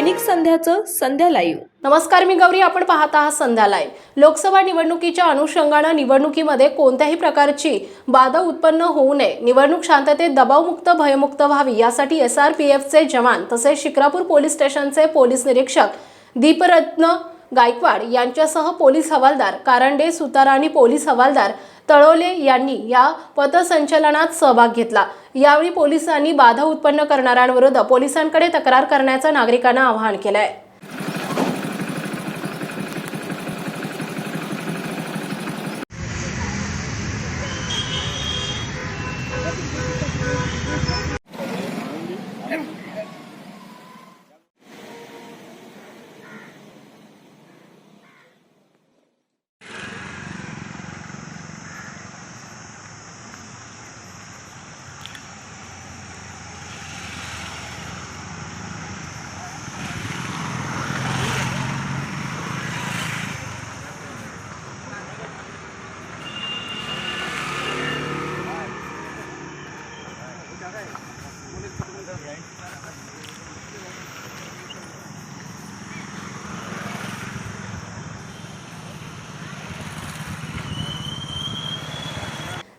दैनिक संध्याचं संध्या live. नमस्कार मी गौरी. आपण पाहत आहात संध्या लाईव्ह. लोकसभा निवडणुकीच्या अनुषंगानं निवडणुकीमध्ये कोणत्याही प्रकारची बाधा उत्पन्न होऊ नये. निवडणूक शांततेत दबावमुक्त भयमुक्त व्हावी यासाठी एस आर पी एफचे जवान तसेच शिक्रापूर पोलीस स्टेशनचे पोलीस निरीक्षक दीपरत्न गायकवाड यांच्यासह पोलीस हवालदार कारंडे सुतार आणि पोलीस हवालदार तळोले यांनी या पथसंचलनात सहभाग घेतला. यावेळी पोलिसांनी बाधा उत्पन्न करणाऱ्यांविरुद्ध पोलिसांकडे तक्रार करण्याचं नागरिकांना आवाहन केलं आहे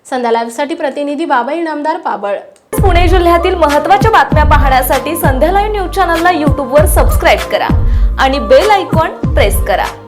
संध्या लाईव्हसाठी प्रतिनिधी बाबा इनामदार पाबळ. पुणे जिल्ह्यातील महत्त्वाच्या बातम्या पाहण्यासाठी संध्या लाईव्ह न्यूज चॅनलला यूट्यूबवर सबस्क्राईब करा आणि बेल आयकॉन प्रेस करा.